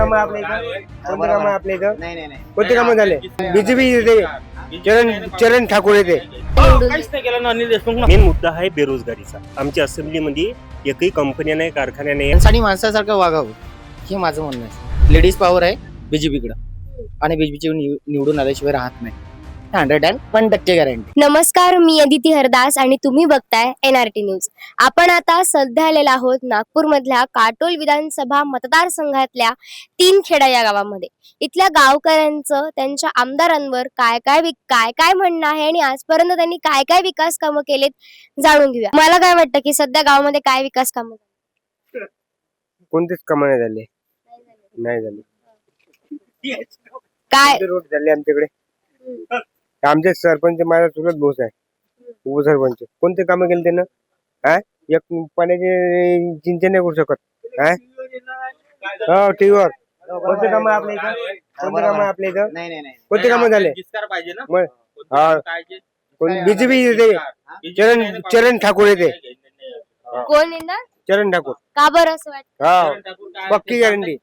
कामं आपल्या इथं? कोणते कामं आपल्या इथं? नाही नाही नाही. कोणते कामं झाले? बीजेपी येते. चरण चरण ठाकूर येते. काहीच नाही केलं ना अनिल देशमुख मेन मुद्दा आहे बेरोजगारीचा. आमच्या असेंब्लीमध्ये एकही कंपन्या नाही कारखान्या नाही माणसाने माणसासारखं वागावं हे माझं म्हणणं आहे. लेडीज पॉवर आहे बीजेपीकडं आणि बीजेपीची निवडून आल्याशिवाय राहत नाही. हंड्रेड अँड वन टक्के गॅरंटी नमस्कार मी अदिती हरदास आणि तुम्ही बघताय एनआरटी न्यूज आपण आता सध्या आलेलो आहोत नागपूर मधल्या काटोल विधानसभा मतदारसंघातल्या तीन खेडा या गावामध्ये. इथल्या गावकऱ्यांचं त्यांच्या आमदारांवर काय काय काय काय म्हणणं आहे आणि आजपर्यंत त्यांनी काय काय विकास कामं केलेत जाणून घेऊया. मला काय वाटतं की सध्या गावामध्ये काय विकास कामं कोणतेच कामं नाही झाले. नाही झाले. काय? रोड झाले आमच्याकडे? आमचे सरपंच माझा चुलत बोस आहे. उपसरपंच. कोणते कामं केले त्यानं? हा? एक पाण्याचे चिंचन नाही करू शकत. हा? हो टीव्हीवर. कोणते कामं आपल्या इथं? कोणते कामं आपल्या इथं? नाही नाही नाही. कोणते कामं झाले? पाहिजे ना. मग हा. कोण बीजेपी येते चरण चरण ठाकूर येते. कोण येणार चरण ठाकूर. का बरं असं वाटतं? हा. पक्की गॅरंटी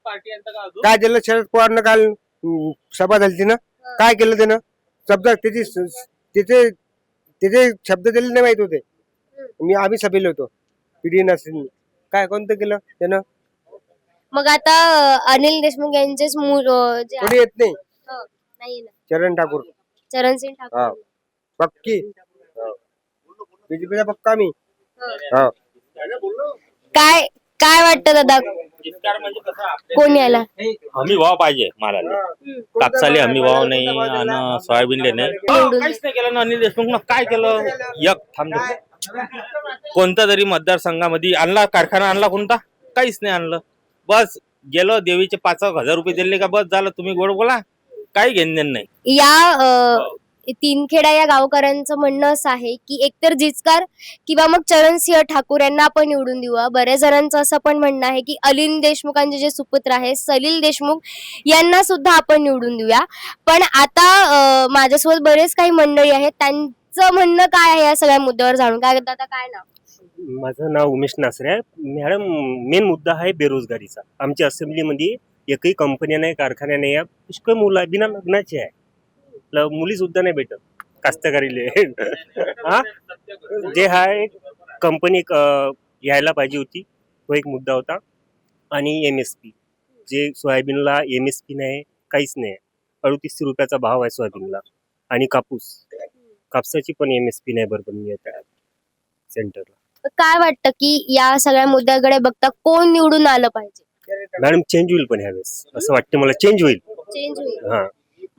काय दिलं शरद पवारनं काल अं, सभा झाली ना? काय केलं त्यानं? शब्द त्याची त्याचे त्याचे शब्द दिले नाही माहीत होते. मी आम्ही सभेला होतो. पिढी नसेल काय कोणतं केलं त्यानं? मग आता अनिल देशमुख यांचेच मूळ अं, जे आहे- कोणी येत नाही? हो, नाही ना चरण ठाकूर. चरणसिंग हा. ठाकूर पक्की बीजेपीचा पक्का मी? हा. काय? काय वाटतं दादा? कोण यायला? हमी भाव पाहिजे मला कापसाले हमी भाव नाही आणि सोयाबीनले नाही निवडून काहीच नाही केलं ना अनिल देशमुख काय केलं? एक थांब कोणता तरी मतदारसंघामध्ये आणला कारखाना आणला कोणता? काहीच नाही आणलं. बस गेलो देवीचे पाच हजार रुपये दिले का? बस झालं तुम्ही गोड बोला. काही घेणं देणं नाही. या अं, तीनखेडा या गावकऱ्यांचं म्हणणं असं आहे की एकतर जिचकार किंवा मग चरणसिंह ठाकूर यांना आपण निवडून देऊया बऱ्याच जणांचं असं पण म्हणणं आहे की अलिन देशमुखांचे जे सुपुत्र आहे सलील देशमुख यांना सुद्धा आपण निवडून देऊया. पण आता माझ्यासोबत बरेच काही मंडळी आहेत त्यांचं म्हणणं काय आहे या सगळ्या मुद्द्यावर जाणून? काय दादा काय ना माझं नाव उमेश नासरे आहे. मॅडम मेन मुद्दा आहे बेरोजगारीचा. आमच्या असेंब्लीमध्ये एकही कंपन्या नाही कारखान्या नाही आहे पुष्कळ मुलं बिना लग्नाचे आहे. मुली सुद्धा नाही भेटत. कास्तकारीले. हा? जे आहे कंपनी यायला पाहिजे होती. तो एक मुद्दा होता. आणि एम एस पी जे सोयाबीनला एम एस पी नाही काहीच नाही. अडतीसशे रुपयाचा भाव आहे सोयाबीनला. आणि कापूस. कापसाची पण एम एस पी नाही बरोबर मिळत आहे. सेंटरला काय वाटतं की या सगळ्या मुद्द्याकडे बघता कोण निवडून आलं पाहिजे? मॅडम चेंज होईल पण ह्यावेळेस. असं वाटतं मला. चेंज होईल. चेंज होईल. हा.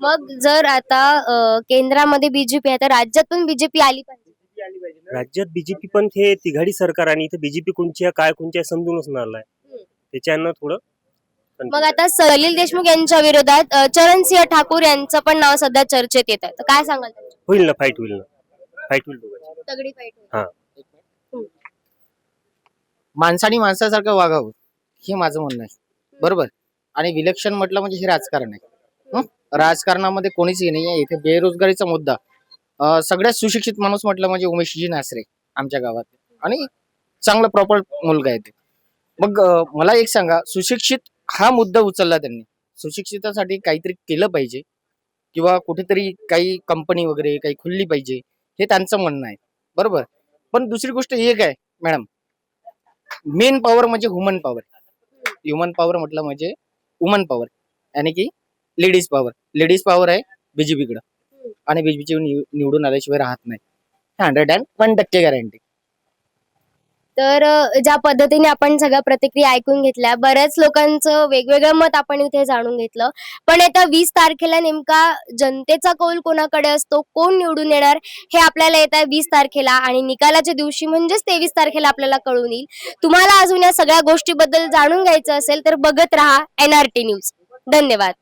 मग जर आता अं, केंद्रामध्ये बीजेपी आहे तर राज्यात पण बीजेपी आली पाहिजे राज्यात बीजेपी पण ते तिघाडी सरकार आणि इथं बीजेपी कोणची आहे काय कोणची आहे समजूनच नाही आलाय. त्याच्यानं थोडं मग आता सलील देशमुख यांच्या विरोधात अं, चरणसिंह ठाकूर यांचं पण नाव सध्या चर्चेत येत आहे तर काय सांगाल त्याच्यावर? होईल ना फाईट होईल ना फाईट होईल दोघांची. तगडी होईल. हा माणसाने माणसासारखं वागावं हे माझं म्हणणं आहे बरोबर आणि विलक्षण म्हटलं म्हणजे हे राजकारण आहे हं? राजकारणामध्ये कोणीच हे नाही आहे इथे बेरोजगारीचा मुद्दा. अं, सगळ्यात सुशिक्षित माणूस म्हटलं म्हणजे उमेशजी नासरे आमच्या गावात. आणि चांगला प्रॉपर मुलगा आहे ते. मग अं, मला एक सांगा सुशिक्षित हा मुद्दा उचलला त्यांनी. सुशिक्षितासाठी काहीतरी केलं पाहिजे. किंवा कुठेतरी काही कंपनी वगैरे काही खुलली पाहिजे. हे त्यांचं म्हणणं आहे. बरोबर? पण दुसरी गोष्ट एक आहे मॅडम मेन पॉवर म्हणजे ह्युमन पॉवर ह्युमन पॉवर म्हटलं म्हणजे वुमन पॉवर यानी की लेडीज पॉवर. लेडीज पॉवर आहे बीजेपीकडं आणि बीजेपीची निवडून आल्याशिवाय राहत नाही. हंड्रेड अँड वन टक्के गॅरंटी तर ज्या पद्धतीने आपण सगळ्या प्रतिक्रिया ऐकून घेतल्या बऱ्याच लोकांचं वेगवेगळं मत आपण इथे जाणून घेतलं. पण आता वीस तारखेला नेमका जनतेचा कौल कोणाकडे असतो कोण निवडून येणार हे आपल्याला येत आहे वीस तारखेला. आणि निकालाच्या दिवशी म्हणजेच तेवीस तारखेला आपल्याला कळून येईल. तुम्हाला अजून या सगळ्या गोष्टीबद्दल जाणून घ्यायचं असेल तर बघत राहा एनआरटी न्यूज धन्यवाद.